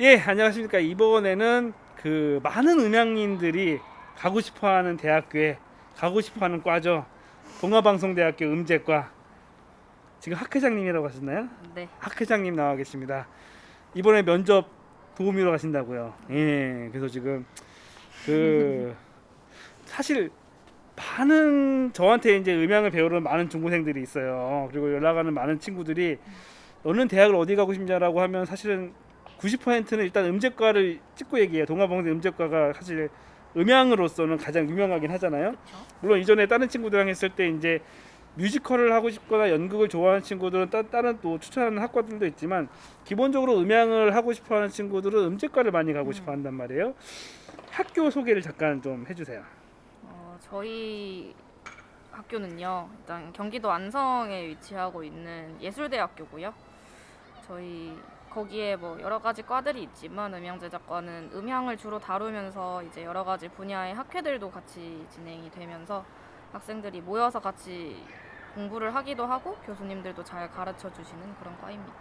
예, 안녕하십니까. 이번에는 그 많은 음향인들이 가고 싶어 하는 대학교에 가고 싶어 하는 과죠. 동아방송대학교 음제과. 지금 학회장님이라고 하셨나요? 네. 학회장님 나와 계십니다. 이번에 면접 도우미로 가신다고요. 예, 그래서 지금 그 사실 많은 저한테 이제 음향을 배우는 많은 중고생들이 있어요. 그리고 연락하는 많은 친구들이 너는 대학을 어디 가고 싶냐라고 하면 사실은 90%는 일단 음제과를 찍고 얘기해요. 동아방송 음제과가 사실 음향으로서는 가장 유명하긴 하잖아요. 그렇죠. 물론 이전에 다른 친구들이랑 했을 때 이제 뮤지컬을 하고 싶거나 연극을 좋아하는 친구들은 따, 다른 또 추천하는 학과들도 있지만 기본적으로 음향을 하고 싶어하는 친구들은 음제과를 많이 가고 음. 싶어 한단 말이에요. 학교 소개를 잠깐 좀 해주세요. 어, 저희 학교는요. 일단 경기도 안성에 위치하고 있는 예술대학교고요. 저희 거기에 뭐 여러 가지 과들이 있지만 음향 제작과는 음향을 주로 다루면서 이제 여러 가지 분야의 학회들도 같이 진행이 되면서 학생들이 모여서 같이 공부를 하기도 하고 교수님들도 잘 가르쳐 주시는 그런 과입니다.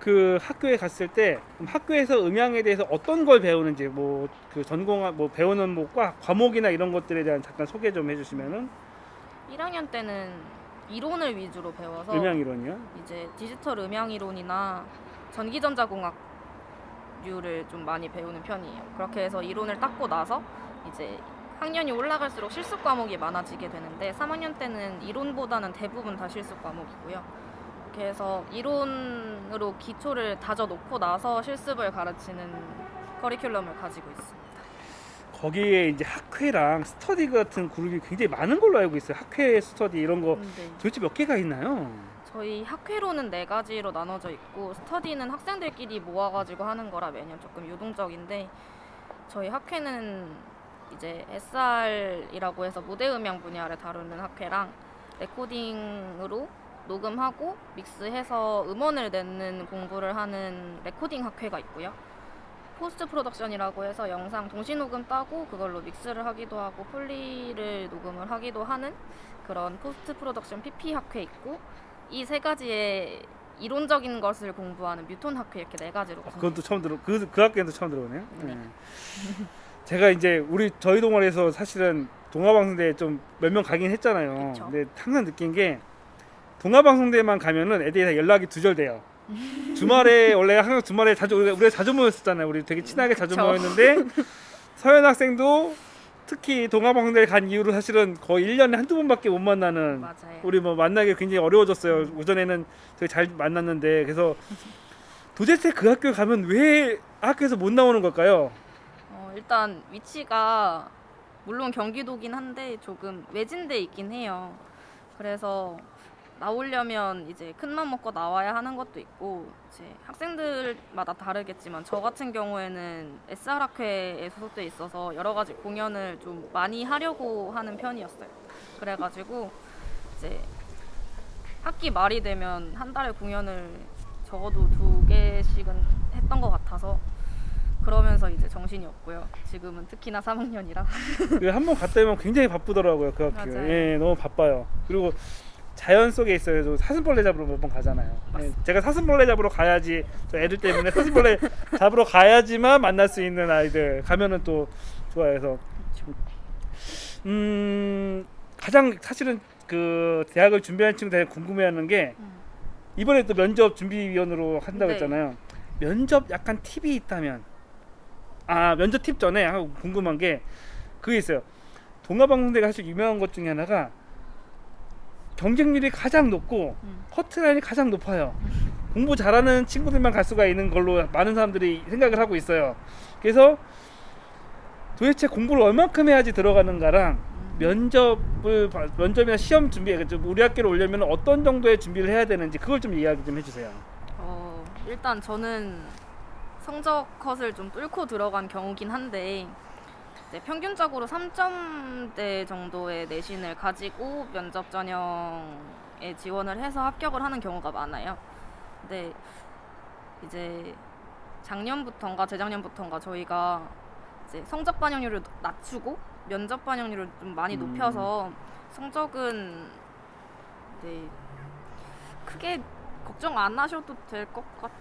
그 학교에 갔을 때 그럼 학교에서 음향에 대해서 어떤 걸 배우는지 뭐 그 전공 뭐 배우는 뭐과 과목이나 이런 것들에 대한 잠깐 소개 좀 해주시면은 1학년 때는 이론을 위주로 배워서 음향 이론이요. 이제 디지털 음향 이론이나 전기전자공학류를 좀 많이 배우는 편이에요. 그렇게 해서 이론을 닦고 나서 이제 학년이 올라갈수록 실습 과목이 많아지게 되는데 3학년 때는 이론보다는 대부분 다 실습 과목이고요. 이렇게 해서 이론으로 기초를 다져 놓고 나서 실습을 가르치는 커리큘럼을 가지고 있습니다. 거기에 이제 학회랑 스터디 같은 그룹이 굉장히 많은 걸로 알고 있어요. 학회 스터디 이런 거 근데 도대체 몇 개가 있나요? 저희 학회로는 네 가지로 나눠져 있고 스터디는 학생들끼리 모아가지고 하는 거라 매년 조금 유동적인데 저희 학회는 이제 SR이라고 해서 무대 음향 분야를 다루는 학회랑 레코딩으로 녹음하고 믹스해서 음원을 내는 공부를 하는 레코딩 학회가 있고요. 포스트 프로덕션이라고 해서 영상 동시 녹음 따고 그걸로 믹스를 하기도 하고 폴리를 녹음을 하기도 하는 그런 포스트 프로덕션 PP 학회 있고 이 세 가지의 이론적인 것을 공부하는 뮤톤 학회 이렇게 네 가지로 아, 그건 또 처음 들어 그, 그 학교에도 처음 들어보네요. 네. 네. 제가 이제 우리 저희 동아리에서 사실은 동아방송대 좀몇 명 가긴 했잖아요. 그쵸. 근데 항상 느낀 게 동아방송대만 가면은 애들이 다 연락이 두절돼요. 주말에 원래 항상 주말에 자주 우리가, 우리가 자주 모였었잖아요. 우리 되게 친하게 자주 그쵸. 모였는데 서현 학생도 특히 동아방송대 간 이후로 사실은 거의 1년에 한두 번밖에 못 만나는 맞아요. 우리 뭐 만나기 굉장히 어려워졌어요. 오전에는 되게 잘 만났는데 그래서 도대체 그 학교 가면 왜 학교에서 못 나오는 걸까요? 어, 일단 위치가 물론 경기도긴 한데 조금 외진데 있긴 해요. 그래서 나오려면 이제 큰맘 먹고 나와야 하는 것도 있고 이제 학생들마다 다르겠지만 저 같은 경우에는 SR 학회에 소속돼 있어서 여러 가지 공연을 좀 많이 하려고 하는 편이었어요. 그래가지고 이제 학기 말이 되면 한 달에 공연을 적어도 두 개씩은 했던 것 같아서 그러면서 이제 정신이 없고요. 지금은 특히나 3학년이라 그한번 갔다 오면 굉장히 바쁘더라고요 그 학교. 맞아요. 예, 너무 바빠요. 그리고 자연 속에 있어요. 저 사슴벌레 잡으러 몇 번 가잖아요. 예, 맞습니다. 제가 사슴벌레 잡으러 가야지 저 애들 때문에 사슴벌레 잡으러 가야지만 만날 수 있는 아이들 가면은 또 좋아해서 음 가장 사실은 그 대학을 준비하는 친구들 궁금해하는 게 음. 이번에 또 면접 준비위원으로 한다고 네. 했잖아요. 면접 약간 팁이 있다면 아 면접 팁 전에 궁금한 게 그게 있어요. 동아방송대가 사실 유명한 것 중에 하나가 경쟁률이 가장 높고 음. 커트라인이 가장 높아요. 공부 잘하는 친구들만 갈 수가 있는 걸로 많은 사람들이 생각을 하고 있어요. 그래서 도대체 공부를 얼만큼 해야지 들어가는가랑 음. 면접을 봐- 면접이나 시험 준비 좀 우리 학교로 오려면 어떤 정도의 준비를 해야 되는지 그걸 좀 이야기 좀 해주세요. 어, 일단 저는 성적 컷을 좀 뚫고 들어간 경우긴 한데 이제 평균적으로 3점대 정도의 내신을 가지고 면접 전형에 지원을 해서 합격을 하는 경우가 많아요. 근데 이제 작년부터인가 재작년부터인가 저희가 이제 성적 반영률을 낮추고 면접 반영률을 좀 많이 음. 높여서 성적은 이제 크게 걱정 안 하셔도 될 것 같아요.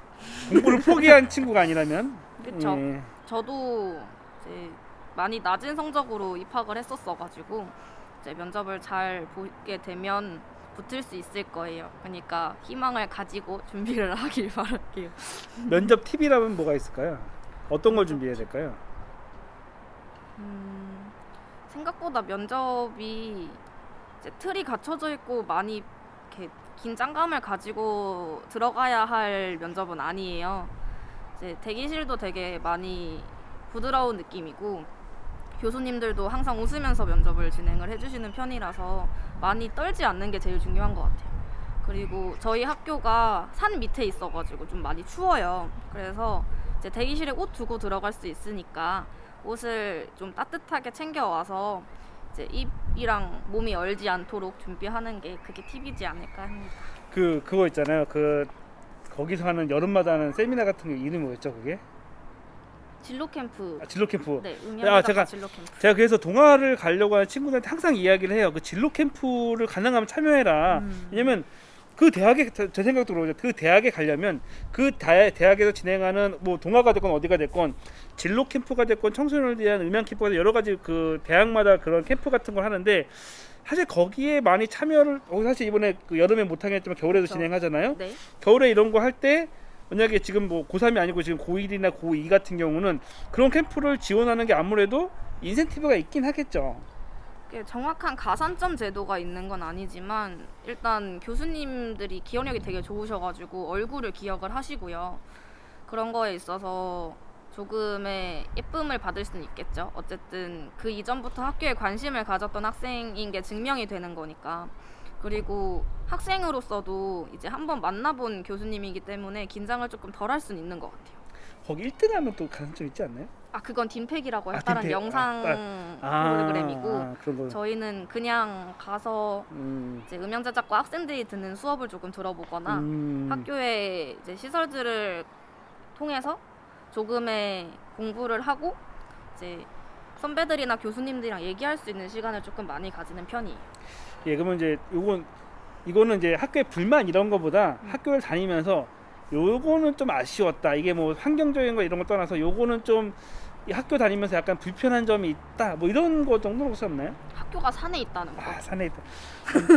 공부를 포기한 친구가 아니라면 그쵸. 예. 저도 이제 많이 낮은 성적으로 입학을 했었어가지고 이제 면접을 잘 보게 되면 붙을 수 있을 거예요. 그러니까 희망을 가지고 준비를 하길 바랄게요. 면접 팁이라면 뭐가 있을까요? 어떤 걸 준비해야 될까요? 음, 생각보다 면접이 이제 틀이 갖춰져 있고 많이 이렇게 긴장감을 가지고 들어가야 할 면접은 아니에요. 이제 대기실도 되게 많이 부드러운 느낌이고 교수님들도 항상 웃으면서 면접을 진행을 해주시는 편이라서 많이 떨지 않는 게 제일 중요한 것 같아요. 그리고 저희 학교가 산 밑에 있어가지고 좀 많이 추워요. 그래서 이제 대기실에 옷 두고 들어갈 수 있으니까 옷을 좀 따뜻하게 챙겨와서 이제 입이랑 몸이 얼지 않도록 준비하는 게 그게 팁이지 않을까 합니다. 그 그거 있잖아요. 그 거기서 하는 여름마다 하는 세미나 같은 게 이름이 뭐였죠? 그게 진로 캠프. 아, 진로 캠프. 네, 아, 음향 제가- 진로 캠프. 제가 그래서 동아를 가려고 하는 친구들한테 항상 이야기를 해요. 그 진로 캠프를 가능하면 참여해라. 음. 왜냐면 그 대학에 제- 제 생각도 그러죠. 그 대학에 가려면 그 다- 대학에서 진행하는 뭐 동아가 됐건 어디가 됐건 진로 캠프가 됐건 청소년을 위한 음향 캠프가 됐건 여러 가지 그 대학마다 그런 캠프 같은 걸 하는데 사실 거기에 많이 참여를 어, 사실 이번에 그 여름에 못 하겠지만 겨울에도 그렇죠. 진행하잖아요. 네. 겨울에 이런 거 할 때 만약에 지금 뭐 고3이 아니고 지금 고1이나 고2 같은 경우는 그런 캠프를 지원하는 게 아무래도 인센티브가 있긴 하겠죠. 정확한 가산점 제도가 있는 건 아니지만 일단 교수님들이 기억력이 되게 좋으셔가지고 얼굴을 기억을 하시고요. 그런 거에 있어서 조금의 예쁨을 받을 수는 있겠죠. 어쨌든 그 이전부터 학교에 관심을 가졌던 학생인 게 증명이 되는 거니까. 그리고 학생으로서도 이제 한번 만나본 교수님이기 때문에 긴장을 조금 덜 할 수는 있는 것 같아요. 거기 1등 하면 또 가산점 있지 않나요? 아 그건 딘팩이라고 아, 다른 딘팩. 영상 아, 프로그램이고 아, 그런 거. 저희는 그냥 가서 음, 이제 음향 제작과 학생들이 듣는 수업을 조금 들어보거나 음, 학교의 이제 시설들을 통해서 조금의 공부를 하고 이제 선배들이나 교수님들이랑 얘기할 수 있는 시간을 조금 많이 가지는 편이에요. 예, 그러면 이제 요건 이거는 이제 학교의 불만 이런 거보다 음. 학교를 다니면서 요거는 좀 아쉬웠다. 이게 뭐 환경적인 거 이런 거 떠나서 요거는 좀이 학교 다니면서 약간 불편한 점이 있다. 뭐 이런 거 정도는 혹시 없나요? 학교가 산에 있다는 거. 아 산에 있다.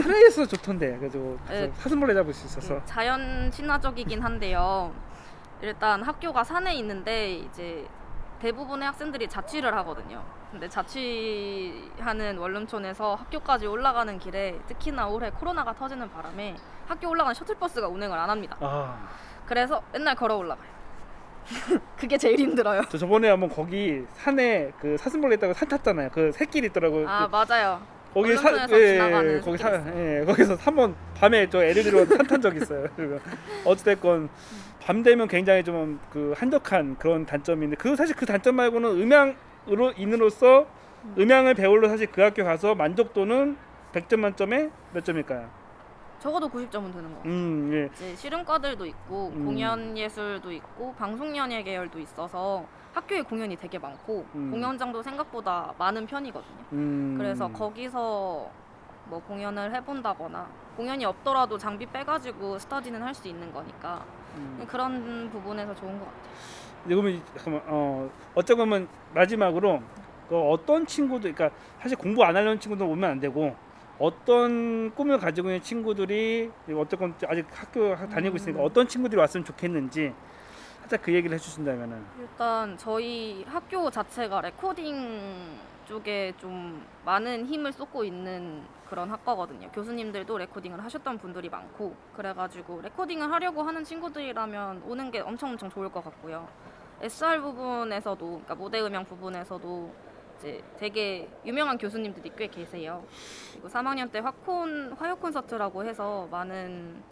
산에 있어 좋던데. 그래서 네. 사슴벌레 잡을 수 있어서. 네, 자연 친화적이긴 한데요. 일단 학교가 산에 있는데 이제 대부분의 학생들이 자취를 하거든요. 근데 자취하는 원룸촌에서 학교까지 올라가는 길에 특히나 올해 코로나가 터지는 바람에 학교 올라가는 셔틀버스가 운행을 안 합니다. 아, 그래서 맨날 걸어 올라가요. 그게 제일 힘들어요. 저 저번에 한번 거기 산에 그 사슴벌레 있다고 산 탔잖아요. 그 새길 있더라고. 아그 맞아요. 거기 사, 언론선에서 예, 지나가는 예, 거기 사, 새끼 예, 거기서 한번 밤에 저 애들 데리고 산탄 적 있어요. 그리고 어찌됐건 밤 되면 굉장히 좀 그 한적한 그런 단점인데 그 사실 그 단점 말고는 음향으로 인으로서 음. 음향을 배우러 사실 그 학교 가서 만족도는 100점 만점에 몇 점일까요? 적어도 90점은 되는 거. 음, 예. 이제 실용과들도 있고 음. 공연 예술도 있고 방송 연예 계열도 있어서 학교에 공연이 되게 많고 음. 공연장도 생각보다 많은 편이거든요. 음. 그래서 거기서 뭐 공연을 해본다거나 공연이 없더라도 장비 빼가지고 스터디는 할 수 있는 거니까 음. 그런 부분에서 좋은 것 같아요. 근데 그러면 이- 잠깐만 어 어쩌고 보면 마지막으로 그 어떤 친구들 그러니까 사실 공부 안 하려는 친구들 오면 안 되고 어떤 꿈을 가지고 있는 친구들이 어쨌건 아직 학교 다니고 있으니까 음. 어떤 친구들이 왔으면 좋겠는지 살짝 그 얘기를 해주신다면은 일단 저희 학교 자체가 레코딩 쪽에 좀 많은 힘을 쏟고 있는 그런 학과거든요. 교수님들도 레코딩을 하셨던 분들이 많고 그래가지고 레코딩을 하려고 하는 친구들이라면 오는 게 엄청 엄청 좋을 것 같고요. SR 부분에서도 그러니까 무대 음향 부분에서도 이제 되게 유명한 교수님들이 꽤 계세요. 그리고 3학년 때 화콘 화요 콘서트라고 해서 많은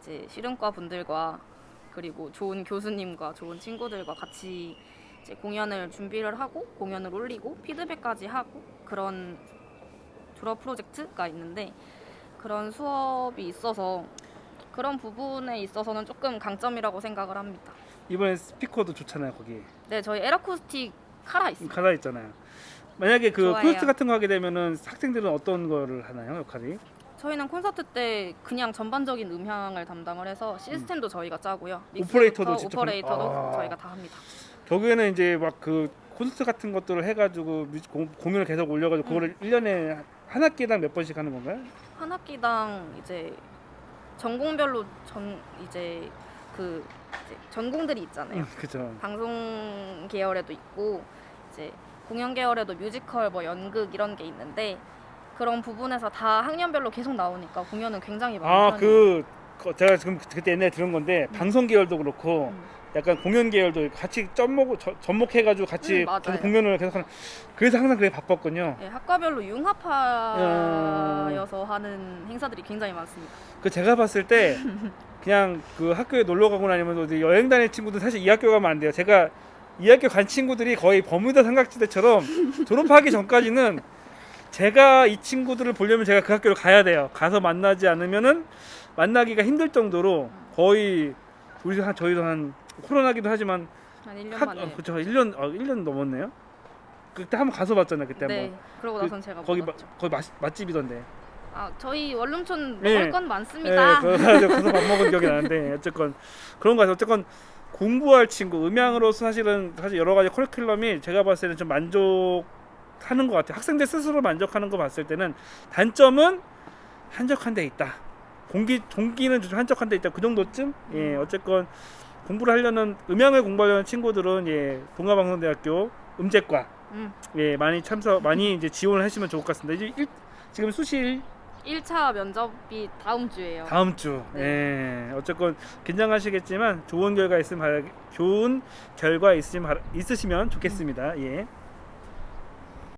이제 실용과 분들과 그리고 좋은 교수님과 좋은 친구들과 같이 이제 공연을 준비를 하고 공연을 올리고 피드백까지 하고 그런 졸업 프로젝트가 있는데 그런 수업이 있어서 그런 부분에 있어서는 조금 강점이라고 생각을 합니다. 이번에 스피커도 좋잖아요 거기 네, 저희 에라쿠스틱 카라 있습니다. 가사 있잖아요. 만약에 그 좋아요. 콘서트 같은 거 하게 되면은 학생들은 어떤 거를 하나요 역할이? 저희는 콘서트 때 그냥 전반적인 음향을 담당을 해서 시스템도 저희가 짜고요. 오퍼레이터도 믹스부터 직접 오퍼레이터도 아. 저희가 다 합니다. 결국에는 이제 막 그 콘서트 같은 것들을 해가지고 뮤직 공, 공연을 계속 올려가지고 그거를 1년에 한 학기당 몇 번씩 하는 건가요? 한 학기당 이제 전공별로 전 이제 그 이제 전공들이 있잖아요. 음, 그죠. 방송 계열에도 있고 이제 공연 계열에도 뮤지컬 뭐 연극 이런 게 있는데 그런 부분에서 다 학년별로 계속 나오니까 공연은 굉장히. 아그 제가 지금 그때 옛날에 들은 건데 방송 계열도 그렇고 음. 약간 공연 계열도 같이 접목 저- 접목해가지고 같이 음, 맞아요. 계속 공연을 계속하는 그래서 항상 그게 바빴군요. 예, 학과별로 융합하여서 하는 행사들이 굉장히 많습니다. 그 제가 봤을 때 그냥 그 학교에 놀러 가거나 아니면 어디 여행 다닐 친구들 사실 이 학교 가면 안 돼요. 제가 이 학교 간 친구들이 거의 버뮤다 삼각지대처럼 졸업하기 전까지는 제가 이 친구들을 보려면 제가 그 학교를 가야 돼요. 가서 만나지 않으면은 만나기가 힘들 정도로 거의 우리 한 저희도 한 코로나기도 하지만 한 1년 학, 만에. 어, 그쵸 1년 어, 1년 넘었네요. 그때 한번 가서 봤잖아요. 그때 네. 한번 그러고 그- 나선 제가 거기 못 마. 거기 맛, 맛집이던데. 아 저희 원룸촌 네. 먹을 건 네, 많습니다. 그래서 가서 밥 먹은 기억이 나는데 어쨌건 그런 거 같아요. 어쨌건 공부할 친구 음향으로서 사실은 사실 여러 가지 커리큘럼이 제가 봤을 때는 좀 만족 하는 것 같아요. 학생들 스스로 만족하는 거 봤을 때는 단점은 한적한 데 있다. 공기 동기는 좀 한적한 데 있다. 그 정도쯤. 예, 어쨌건 공부를 하려는 음향을 공부하려는 친구들은 예 동아방송대학교 음제과 음. 예 많이 참석 많이 이제 지원을 하시면 좋을 것 같습니다. 이제 일, 지금 수시 1차 면접이 다음 주예요. 다음 주. 네. 예. 어쨌건 긴장하시겠지만 좋은 결과 있으면 바라, 좋은 결과 있으면 바라, 있으시면 좋겠습니다. 예.